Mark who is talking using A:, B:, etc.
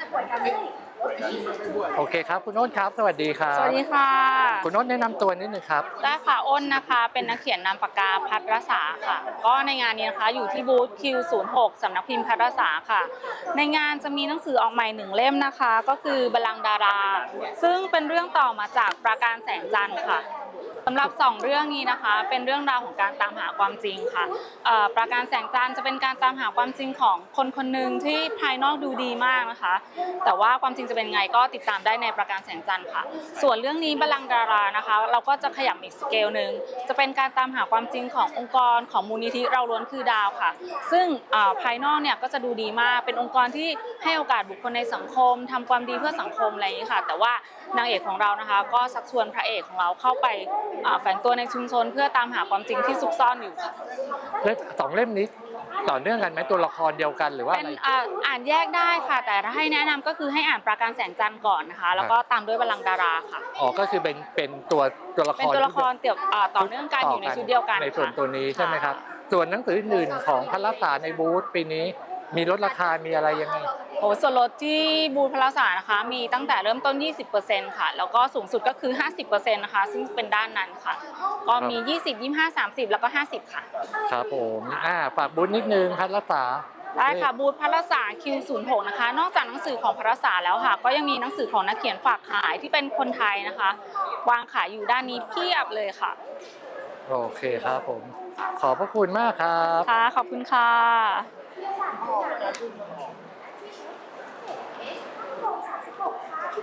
A: จะป่วยกันไม่
B: โอเคครับ คุณโน้นครับ สวัสดีครับ
C: สวัสดีค่ะ
B: คุณโน้นแนะนำตัวนิดนึงครับ
C: ได้ค่ะอ้นนะคะ เป็นนักเขียนนามปากกาพัทรสาค่ะ ก็ในงานนี้นะคะอยู่ที่บูธ Q06 สำนักพิมพ์พัทรสาค่ะ ในงานจะมีหนังสือออกใหม่หนึ่งเล่มนะคะ ก็คือบัลลังก์ดารา ซึ่งเป็นเรื่องต่อมาจากปราการแสงจันทร์ค่ะ สำหรับสองเรื่องนี้นะคะ เป็นเรื่องราวของการตามหาความจริงค่ะปราการแสงจันทร์จะเป็นการตามหาความจริงของคนคนหนึ่งที่ภายนอกดูดีมากนะคะ แต่ว่าความจริงจะเป็นไงก็ติดตามได้ในประการแสงจันทร์ค่ะ ส่วนเรื่องนี้บัลลังก์ดารานะคะ เราก็จะขยับอีกสเกลหนึ่งจะเป็นการตามหาความจริงขององค์กรของมูลนิธิเราล้วนคือดาวค่ะ ซึ่งภายนอกเนี่ยก็จะดูดีมากเป็นองค์กรที่ให้โอกาสบุคคลในสังคมทำความดีเพื่อสังคมอะไรอย่างนี้ค่ะ แต่ว่านางเอกของเรานะคะ ก็ชักชวนพระเอกของเราเข้าไปแฝงตัวในชุมชนเพื่อตามหาความจริงที่ซุกซ่อนอยู่ค่ะ
B: เล่มสองเล่มนี้ต่อเนื่องกันไหมตัวละครเดียวกันหรือว่า
C: เป็
B: อะ
C: น
B: ไร
C: อ่าอ่านแยกได้ค่ะ แต่ถ้าให้แนะนำก็คือให้อ่านปราการแสงจันทร์ก่อนนะคะ แล้วก็ตามด้วยบัลลังก์ดาราค่ะ
B: อ๋อก็คือเป็นเป็นตัวตัวละค
C: เป็น
B: ร
C: ตัวละครเตี่ยวอ่าต่อเนื่องกันอยู่ในชุดเดียวกัน
B: ในส่วน
C: ค่ะ
B: ตัวนี้ใช่ไหมครับ ส่วนหนังสืออื่นๆของพระรักษาในบูธปีนี้ มีลดราคามีอะไรยังไง
C: โอ้ส่วนลดที่บูธพลาสานะคะ มีตั้งแต่เริ่มต้น 20%ค่ะ แล้วก็สูงสุดก็คือ 50%นะคะ ซึ่งเป็นด้านนั้นค่ะ ก็มี 20 25 30 แล้วก็ 50 ค่ะ
B: ครับผมอ่าฝากบูธนิดนึงพระรักษา
C: ได้ค่ะบูธพลาสา Q06 นะคะ นอกจากหนังสือของพลาสาแล้วค่ะ ก็ยังมีหนังสือของนักเขียนฝากขายที่เป็นคนไทยนะคะ วางขายอยู่ด้านนี้เพียบเลยค่ะ
B: โอเคครับผม ขอบพระคุณมากครับ
C: ค่ะ ขอบคุณค่ะ